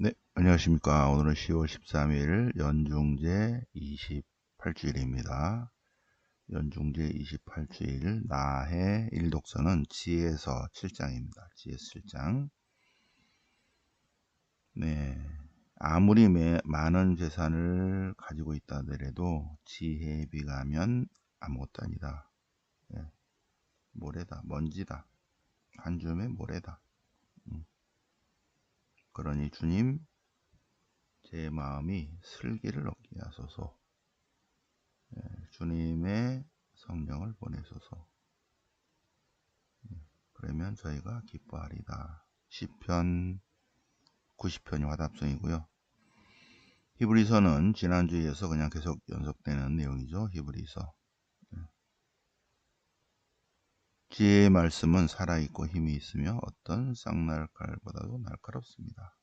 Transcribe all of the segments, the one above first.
네, 안녕하십니까. 오늘은 10월 13일 연중제 28주일입니다. 연중제 28주일 나해 일독서는 지혜서 7장입니다. 지혜서 7장. 네, 아무리 매, 많은 재산을 가지고 있다 하더라도 지혜에 비하면 아무것도 아니다. 네, 모래다, 먼지다. 한 줌의 모래다. 그러니 주님 제 마음이 슬기를 얻게 하소서. 예, 주님의 성령을 보내소서. 예, 그러면 저희가 기뻐하리다 10편 90편이 화답성이고요. 히브리서는 지난주에서 그냥 계속 연속되는 내용이죠. 히브리서 예. 지혜의 말씀은 살아있고 힘이 있으며 어떤 쌍날칼보다도 날카롭습니다.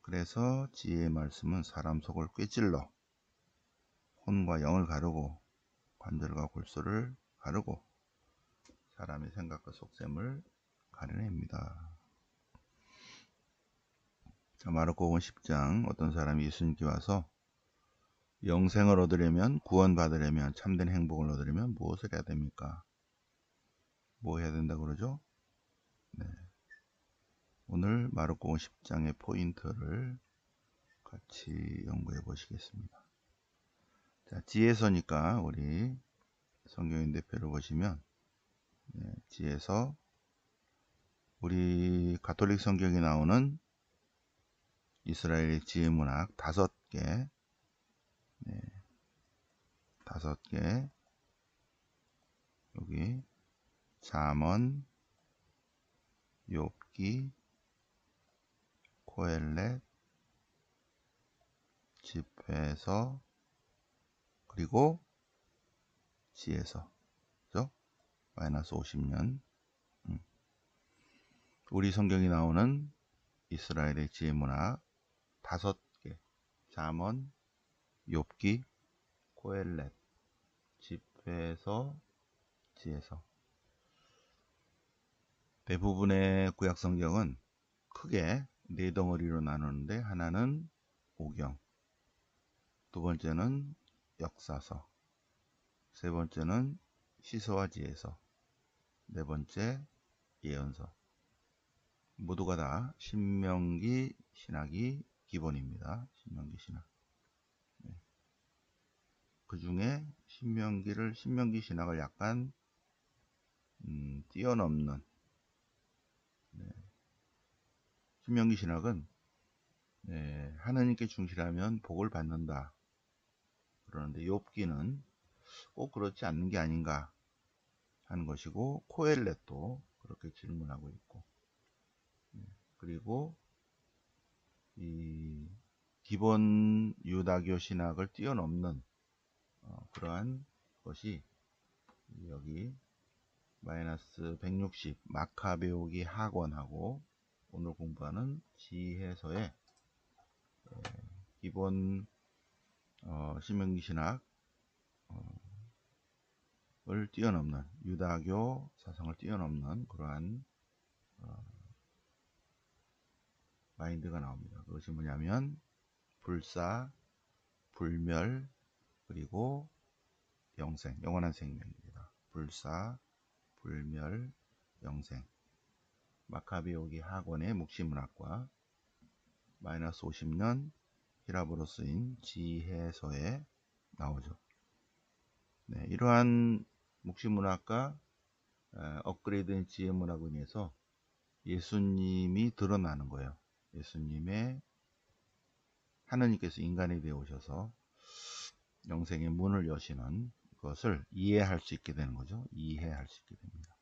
그래서 지혜의 말씀은 사람 속을 꿰찔러 혼과 영을 가르고 관절과 골소를 가르고 사람의 생각과 속셈을 가려냅니다. 자, 마르코복음 10장 어떤 사람이 예수님께 와서 영생을 얻으려면 구원받으려면 참된 행복을 얻으려면 무엇을 해야 됩니까? 뭐 해야 된다 그러죠? 네. 오늘 마르코 10장의 포인트를 같이 연구해 보시겠습니다. 자, 지혜서니까 우리 성경인 대표를 보시면 네, 지혜서 우리 가톨릭 성경에 나오는 이스라엘의 지혜 문학 다섯 개, 네, 다섯 개 여기 잠언, 욥기, 코엘렛, 집회서, 그리고 지에서, 그죠? 마이너스 50년. 음. 우리 성경이 나오는 이스라엘의 지혜 문학 다섯 개, 잠언, 욥기, 코엘렛, 집회서, 지에서. 대부분의 구약 성경은 크게 네 덩어리로 나누는데 하나는 오경, 두 번째는 역사서, 세 번째는 시서와 지혜서, 네 번째 예언서. 모두가 다 신명기 신학이 기본입니다. 신명기 신학. 네. 그 중에 신명기를 신명기 신학을 약간 음, 뛰어넘는 네. 신명기 신학은 네, 하나님께 충실하면 복을 받는다. 그러는데 욥기는 꼭 그렇지 않는 게 아닌가 하는 것이고 코엘렛도 그렇게 질문하고 있고 네, 그리고 이 기본 유다교 신학을 뛰어넘는 어, 그러한 것이 여기 마이너스 160 마카 배우기 학원하고 오늘 공부하는 지혜서의 예, 기본 어, 신학 어, 을 뛰어넘는 유다교 사상을 뛰어넘는 그러한 어, 마인드가 나옵니다. 그것이 뭐냐면 불사, 불멸, 그리고 영생, 영원한 생명입니다. 불사, 불멸, 영생 마카비오기 학원의 묵시문학과 마이너스 50년 히라브로 쓰인 지혜서에 나오죠. 네, 이러한 묵시문학과 업그레이드된 지혜문학에 인해서 예수님이 드러나는 거예요. 예수님의 하느님께서 인간이 되어 오셔서 영생의 문을 여시는 것을 이해할 수 있게 되는 거죠. 이해할 수 있게 됩니다.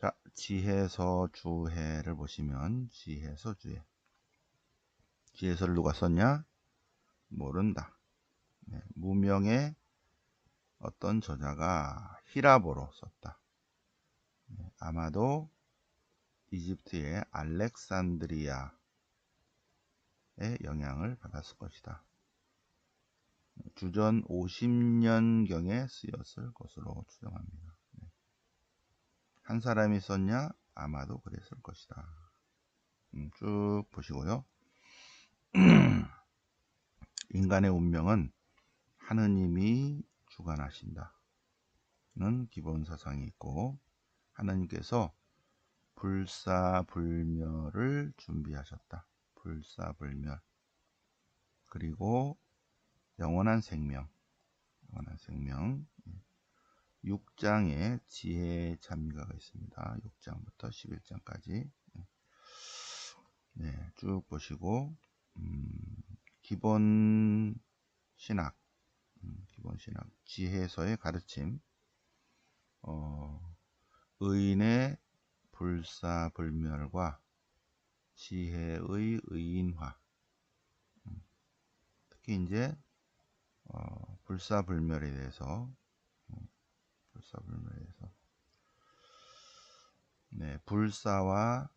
자, 지혜서 주해를 보시면 지혜서 주해. 지혜서를 누가 썼냐? 모른다. 네, 무명의 어떤 저자가 히라보로 썼다. 네, 아마도 이집트의 알렉산드리아의 영향을 받았을 것이다. 주전 50년경에 쓰였을 것으로 추정합니다. 네. 한 사람이 썼냐? 아마도 그랬을 것이다. 음. 음, 쭉 보시고요. 인간의 운명은 하느님이 주관하신다. 는 기본 사상이 있고 하나님께서 불사불멸을 준비하셨다. 불사불멸 그리고 영원한 생명 영원한 생명 6장에 지혜 참가가 있습니다. 6장부터 11장까지. 네, 쭉 보시고 음, 기본 신학 음, 기본 신학 지혜서의 가르침. 어, 의인의 불사불멸과 지혜의 의인화. 음, 특히 이제 어, 불사불멸에 대해서 음, 불사불멸에 대해서 네, 불사와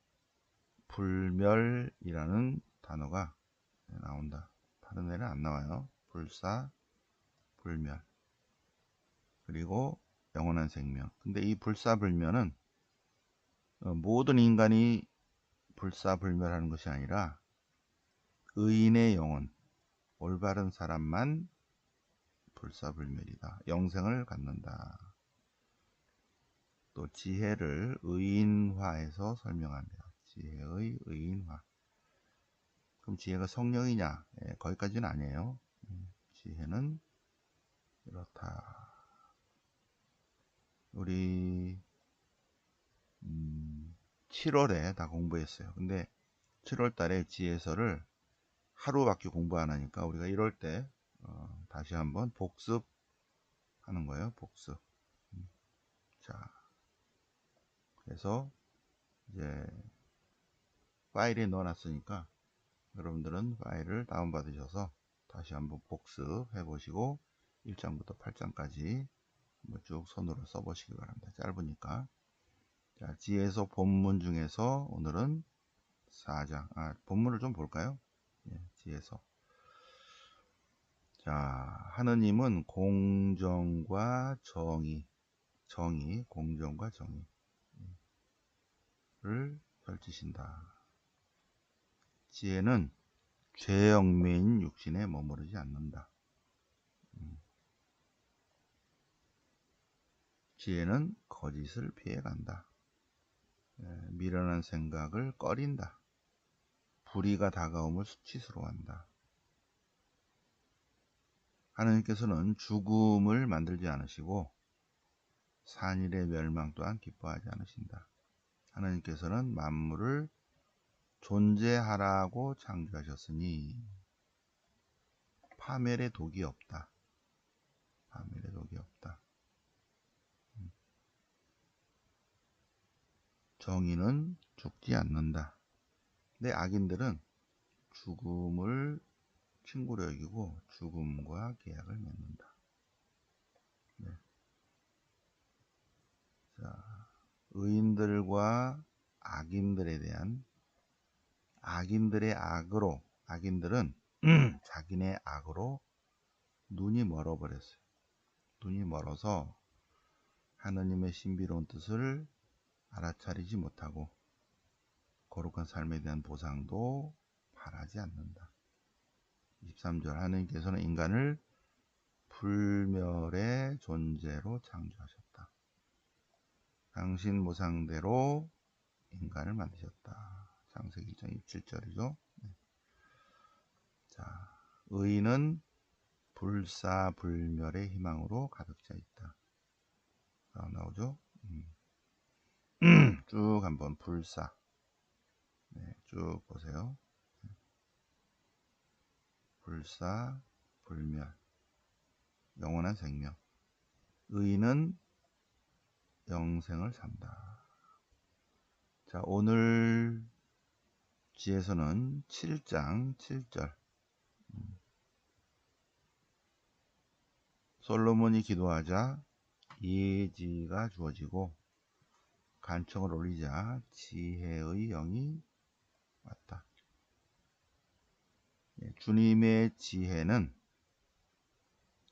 불멸이라는 단어가 나온다. 다른 애는 안 나와요. 불사, 불멸. 그리고 영원한 생명. 근데 이 불사불멸은 어, 모든 인간이 불사불멸하는 것이 아니라 의인의 영혼, 올바른 사람만 불사불멸이다. 영생을 갖는다. 또 지혜를 의인화해서 설명합니다. 지혜의 의인화. 그럼 지혜가 성령이냐? 예, 거기까지는 아니에요. 음, 지혜는 이렇다. 우리 음, 7월에 다 공부했어요. 근데 7월 달에 지혜서를 하루밖에 공부 안 하니까 우리가 1월 때 어, 다시 한번 복습하는 거예요. 복습. 음, 자, 그래서 이제 파일에 넣어놨으니까 여러분들은 파일을 다운받으셔서 다시 한번 복습해 보시고 1장부터 8장까지 쭉 손으로 써보시기 바랍니다. 짧으니까. 자, 지혜서 본문 중에서 오늘은 4장. 아, 본문을 좀 볼까요? 예, 지혜서. 자, 하느님은 공정과 정의, 정의, 공정과 정의 를 펼치신다. 지혜는 죄영매인 육신에 머무르지 않는다. 음. 지혜는 거짓을 피해간다. 예, 미련한 생각을 꺼린다. 불의가 다가옴을 수치스러워한다. 하나님께서는 죽음을 만들지 않으시고 산일의 멸망 또한 기뻐하지 않으신다. 하나님께서는 만물을 존재하라고 창조하셨으니 파멸의 독이 없다. 파멸의 독이 없다. 음. 정의는 죽지 않는다. 내 악인들은 죽음을 친구로 여기고 죽음과 계약을 맺는다. 네. 자, 의인들과 악인들에 대한 악인들의 악으로 악인들은 자기네 악으로 눈이 멀어버렸어요. 눈이 멀어서 하느님의 신비로운 뜻을 알아차리지 못하고 거룩한 삶에 대한 보상도 바라지 않는다. 23절 하느님께서는 인간을 불멸의 존재로 창조하셨다. 당신 모상대로 인간을 만드셨다. 창세기 1장 27절이죠. 자, 의인은 불사불멸의 희망으로 가득 차 있다. 아, 나오죠? 음. 쭉 한번 불사. 네, 쭉 보세요. 불사, 불멸. 영원한 생명. 의인은 영생을 산다. 자, 오늘 지에서는 7장 7절 음. 솔로몬이 기도하자 예지가 주어지고 간청을 올리자 지혜의 영이 왔다. 예, 주님의 지혜는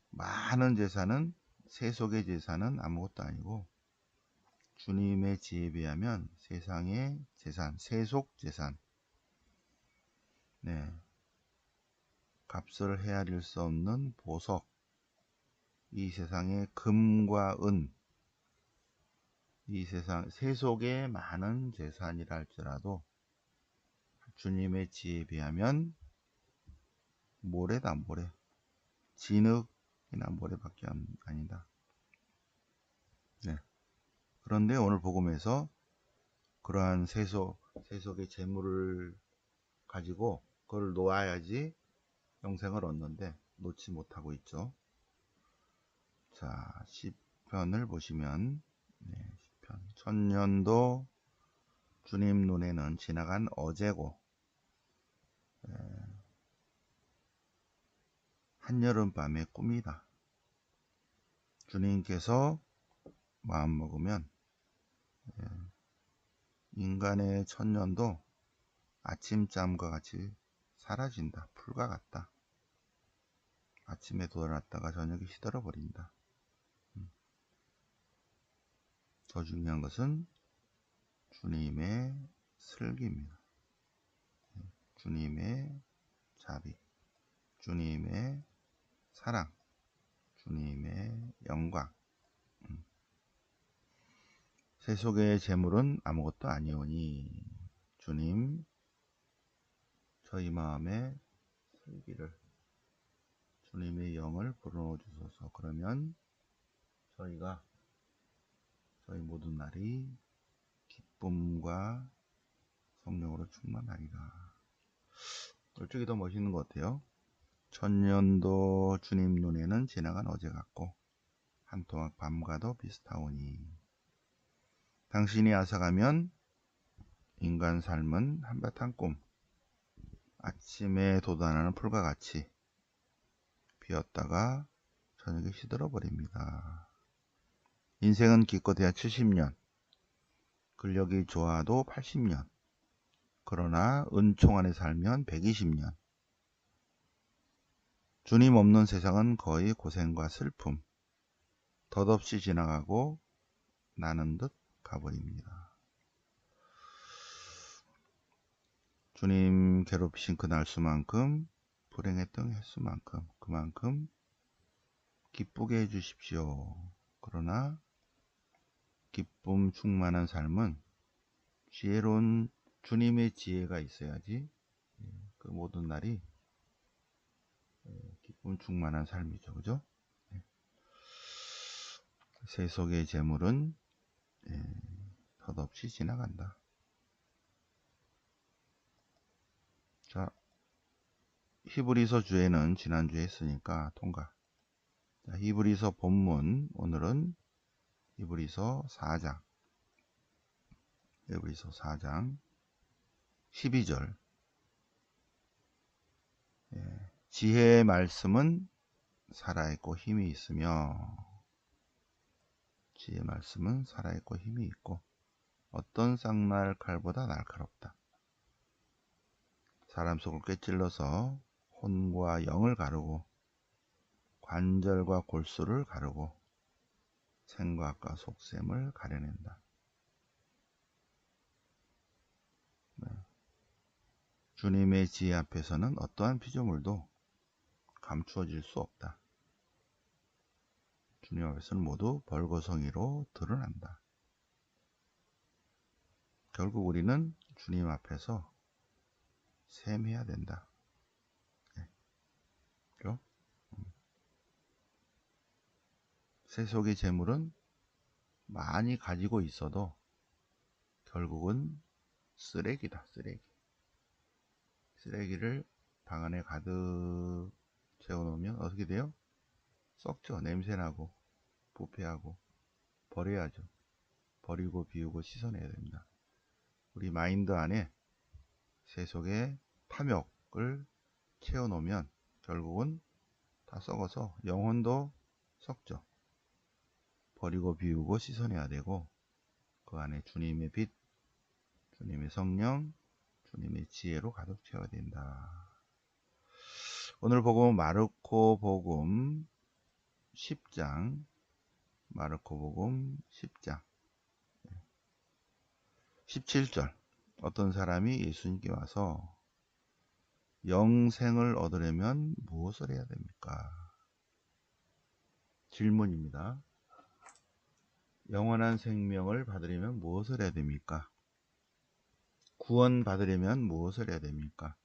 많은 재산은 세속의 재산은 아무것도 아니고 주님의 지혜에 비하면 세상의 재산, 세속 재산 네. 값을 헤아릴 수 없는 보석. 이 세상의 금과 은. 이 세상, 세속에 많은 재산이라 할지라도 주님의 지혜에 비하면 모래다, 모래. 진흙이나 모래밖에 아니다. 네. 그런데 오늘 복음에서 그러한 세속, 세속의 재물을 가지고 그걸 놓아야지 영생을 얻는데 놓지 못하고 있죠. 자, 10편을 보시면 네, 10편. 천년도 주님 눈에는 지나간 어제고 에, 한여름밤의 꿈이다. 주님께서 마음먹으면 에, 인간의 천년도 아침잠과 같이 사라진다. 풀과 같다. 아침에 돌아놨다가 저녁에 시들어 버린다. 음. 더 중요한 것은 주님의 슬기입니다. 네. 주님의 자비, 주님의 사랑, 주님의 영광. 음. 세속의 재물은 아무것도 아니오니 주님 저희 마음에 슬기를 주님의 영을 불어넣어 주소서. 그러면 저희가 저희 모든 날이 기쁨과 성령으로 충만하리라. 이쪽이 더 멋있는 것 같아요. 천년도 주님 눈에는 지나간 어제 같고 한토막 밤과도 비슷하오니 당신이 아사가면 인간 삶은 한바탕 꿈 아침에 돋아나는 풀과 같이 비었다가 저녁에 시들어 버립니다. 인생은 기껏해야 70년, 근력이 좋아도 80년, 그러나 은총 안에 살면 120년. 주님 없는 세상은 거의 고생과 슬픔, 덧없이 지나가고 나는 듯 가버립니다. 주님 괴롭히신 그 날 수만큼 불행했던 횟수만큼 그만큼 기쁘게 해주십시오. 그러나 기쁨 충만한 삶은 지혜로운 주님의 지혜가 있어야지 예, 그 모든 날이 예, 기쁨 충만한 삶이죠. 그죠? 네. 세속의 재물은 덧없이 지나간다. 자, 히브리서 주에는 지난주에 했으니까 통과. 자, 히브리서 본문 오늘은 히브리서 4장. 히브리서 4장 12절. 예, 지혜의 말씀은 살아있고 힘이 있으며 지혜의 말씀은 살아있고 힘이 있고 어떤 쌍날 칼보다 날카롭다. 사람 속을 꿰찔러서 혼과 영을 가르고 관절과 골수를 가르고 생각과 속셈을 가려낸다. 네. 주님의 지혜 앞에서는 어떠한 피조물도 감추어질 수 없다. 주님 앞에서는 모두 벌거성이로 드러난다. 결국 우리는 주님 앞에서 셈해야 된다. 네. 그죠? 음. 세속의 재물은 많이 가지고 있어도 결국은 쓰레기다, 쓰레기. 쓰레기를 방 안에 가득 채워놓으면 어떻게 돼요? 썩죠. 냄새나고, 부패하고, 버려야죠. 버리고 비우고 씻어내야 됩니다. 우리 마인드 안에 세속의 탐욕을 채워놓으면 결국은 다 썩어서 영혼도 썩죠. 버리고 비우고 씻어내야 되고 그 안에 주님의 빛, 주님의 성령, 주님의 지혜로 가득 채워야 된다. 오늘 복음은 마르코 복음 10장 마르코 복음 10장 17절 어떤 사람이 예수님께 와서 영생을 얻으려면 무엇을 해야 됩니까? 질문입니다. 영원한 생명을 받으려면 무엇을 해야 됩니까? 구원 받으려면 무엇을 해야 됩니까?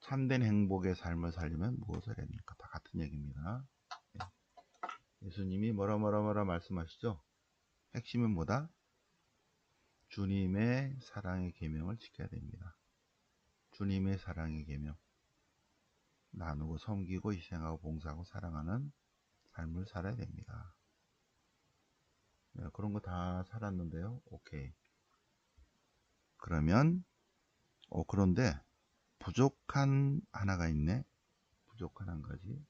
참된 행복의 삶을 살려면 무엇을 해야 됩니까? 다 같은 얘기입니다. 예. 예수님이 뭐라 뭐라 뭐라 말씀하시죠? 핵심은 뭐다? 주님의 사랑의 계명을 지켜야 됩니다. 주님의 사랑의 계명. 나누고 섬기고 희생하고 봉사하고 사랑하는 삶을 살아야 됩니다. 네, 그런 거 다 살았는데요. 오케이. 그러면 어 그런데 부족한 하나가 있네. 부족한 한 가지.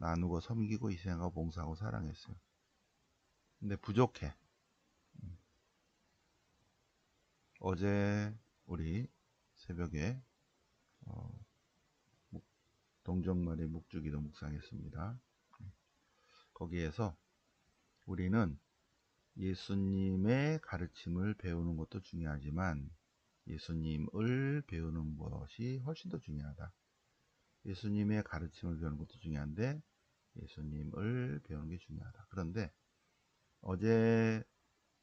네. 나누고 섬기고 희생하고 봉사하고 사랑했어요. 근데 부족해. 음. 어제 우리 새벽에 어, 동정말의 묵주기도 묵상했습니다. 거기에서 우리는 예수님의 가르침을 배우는 것도 중요하지만 예수님을 배우는 것이 훨씬 더 중요하다. 예수님의 가르침을 배우는 것도 중요한데 예수님을 배우는 게 중요하다. 그런데 어제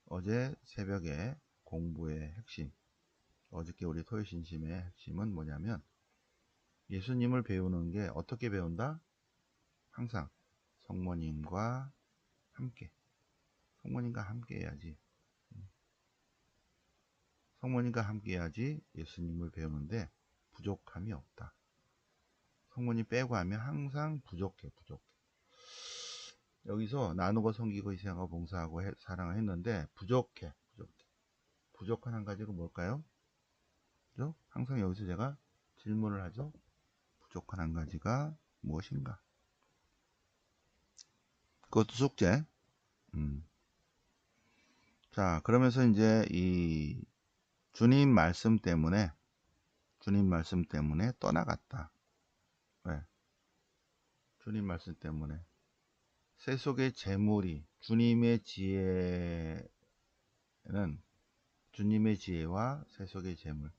어제 새벽에 공부의 핵심 어저께 우리 토요 신심의 핵심은 뭐냐면 예수님을 배우는 게 어떻게 배운다? 항상 성모님과 함께 성모님과 함께 해야지 성모님과 함께 해야지 예수님을 배우는데 부족함이 없다. 성모님 빼고 하면 항상 부족해 부족해 여기서 나누고 섬기고 희생하고 봉사하고 해, 사랑을 했는데 부족해 부족해 부족한 한 가지가 뭘까요? 그죠? 항상 여기서 제가 질문을 하죠. 부족한 한 가지가 무엇인가? 그것도 숙제. 음. 자, 그러면서 이제 이 주님 말씀 때문에 주님 말씀 때문에 떠나갔다. 왜? 주님 말씀 때문에 세 속의 재물이 주님의 지혜는 주님의 지혜와 세 속의 재물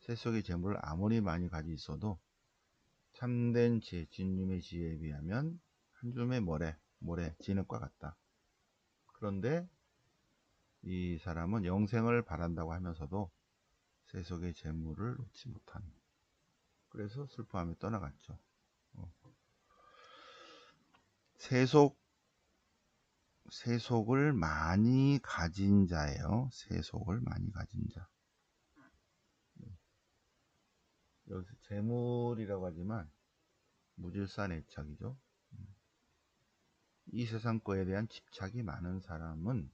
세 속의 재물을 아무리 많이 가지고 있어도 참된 지혜, 주님의 지혜에 비하면 한 줌의 모래, 모래, 진흙과 같다. 그런데 이 사람은 영생을 바란다고 하면서도 세속의 재물을 놓지 못한. 그래서 슬퍼하며 떠나갔죠. 어. 세속, 세속을 많이 가진 자예요. 세속을 많이 가진 자. 여기서 재물이라고 하지만 무질산 애착이죠. 이 세상 거에 대한 집착이 많은 사람은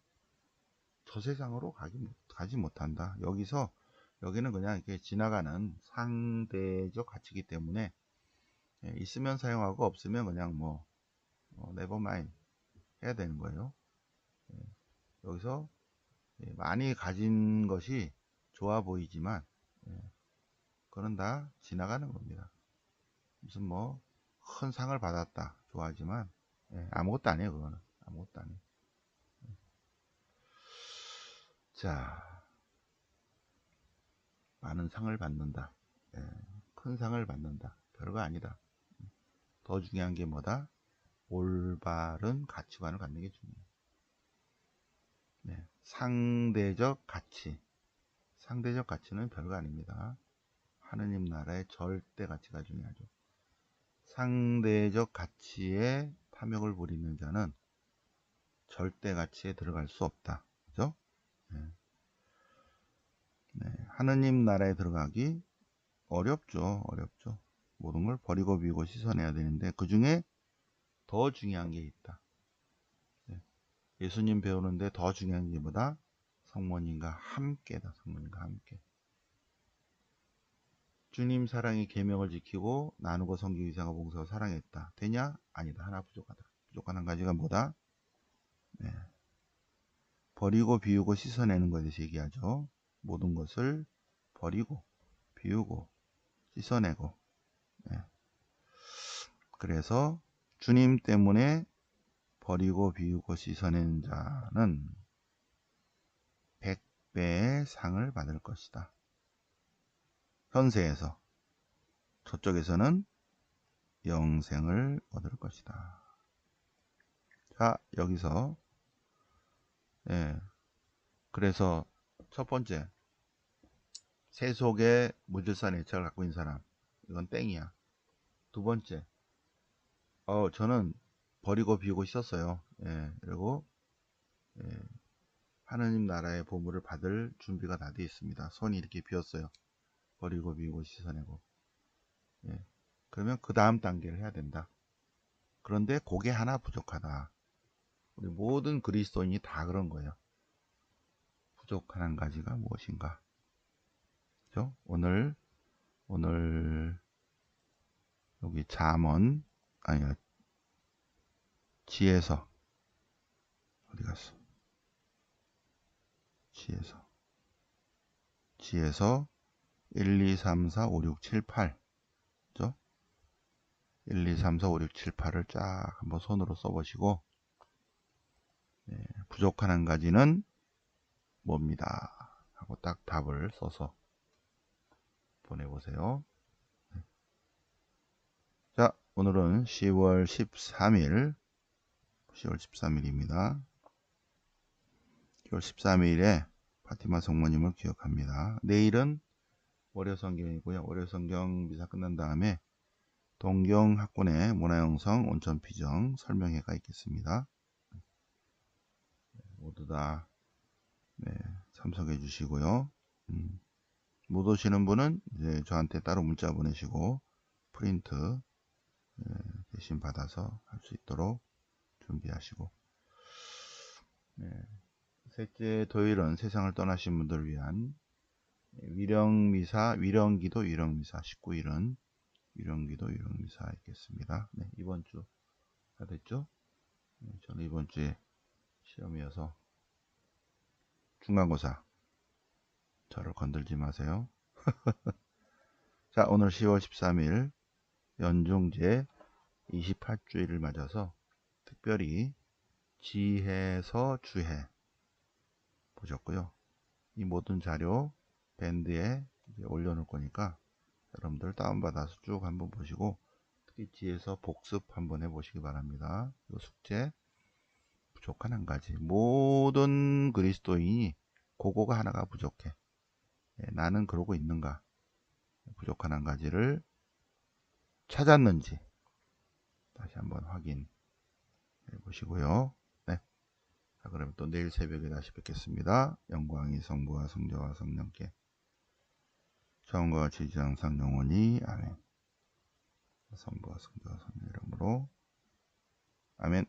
저 세상으로 가기, 가지 못한다. 여기서 여기는 그냥 이렇게 지나가는 상대적 가치이기 때문에 예, 있으면 사용하고 없으면 그냥 뭐 어, 네버마인 해야 되는 거예요. 예, 여기서 예, 많이 가진 것이 좋아 보이지만 예, 그건 다 지나가는 겁니다. 무슨 뭐 큰 상을 받았다 좋아하지만 예, 아무것도 아니에요 그거는 아무것도 아니에요. 자 많은 상을 받는다. 예, 큰 상을 받는다. 별거 아니다. 더 중요한 게 뭐다? 올바른 가치관을 갖는 게 중요해요. 네, 상대적 가치. 상대적 가치는 별거 아닙니다. 하느님 나라의 절대 가치가 중요하죠. 상대적 가치에 탐욕을 부리는 자는 절대 가치에 들어갈 수 없다. 그죠? 네. 네. 하느님 나라에 들어가기 어렵죠. 어렵죠. 모든 걸 버리고 비우고 씻어내야 되는데 그 중에 더 중요한 게 있다. 네. 예수님 배우는데 더 중요한 게 뭐다? 성모님과 함께다. 성모님과 함께. 주님 사랑의 계명을 지키고 나누고 성기 이상하고 봉사하고 사랑했다. 되냐? 아니다. 하나 부족하다. 부족한 한 가지가 뭐다? 네. 버리고 비우고 씻어내는 것에 대해서 얘기하죠. 모든 것을 버리고 비우고 씻어내고 네. 그래서 주님 때문에 버리고 비우고 씻어낸 자는 백배의 상을 받을 것이다. 현세에서 저쪽에서는 영생을 얻을 것이다. 자, 여기서 예. 그래서 첫 번째 세속의 무질서한 애착을 갖고 있는 사람 이건 땡이야. 두 번째 어 저는 버리고 비우고 있었어요. 예. 그리고 예. 하느님 나라의 보물을 받을 준비가 다 되어 있습니다. 손이 이렇게 비었어요. 버리고 비우고 씻어내고. 예. 그러면 그 다음 단계를 해야 된다. 그런데 그게 하나 부족하다. 우리 모든 그리스도인이 다 그런 거예요. 부족한 한 가지가 무엇인가? 그죠? 오늘 오늘 여기 잠언 아니야 지혜서 어디 갔어? 지혜서 지혜서 1, 2, 3, 4, 5, 6, 7, 8 그죠? 1, 2, 3, 4, 5, 6, 7, 8을 쫙 한번 손으로 써보시고 네, 부족한 한 가지는 뭡니다. 하고 딱 답을 써서 보내보세요. 네. 자, 오늘은 10월 13일, 10월 13일입니다. 10월 13일에 파티마 성모님을 기억합니다. 내일은 월요 성경이고요. 월요 성경 미사 끝난 다음에 동경 학군의 문화영성 온천피정 설명회가 있겠습니다. 모두 다 네, 참석해 주시고요. 음, 못 오시는 분은 이제 저한테 따로 문자 보내시고 프린트 네, 대신 받아서 할 수 있도록 준비하시고 네, 셋째 토요일은 세상을 떠나신 분들을 위한 위령미사, 위령기도, 위령미사 19일은 위령기도, 위령미사 있겠습니다. 네, 이번 주 다 됐죠? 네, 저는 이번 주에 시험이어서 중간고사 저를 건들지 마세요. 자 오늘 10월 13일 연중제 28주일을 맞아서 특별히 지혜서 주해 보셨고요. 이 모든 자료 밴드에 올려놓을 거니까 여러분들 다운받아서 쭉 한번 보시고 특히 지혜서 복습 한번 해보시기 바랍니다. 이 숙제 부족한 한 가지. 모든 그리스도인이 그거가 하나가 부족해. 예, 나는 그러고 있는가? 부족한 한 가지를 찾았는지 다시 한번 확인해 보시고요. 네. 자, 그러면 또 내일 새벽에 다시 뵙겠습니다. 영광이 성부와 성자와 성령께 처음과 같이 항상 영원히 아멘. 성부와 성자와 성령 이름으로 아멘.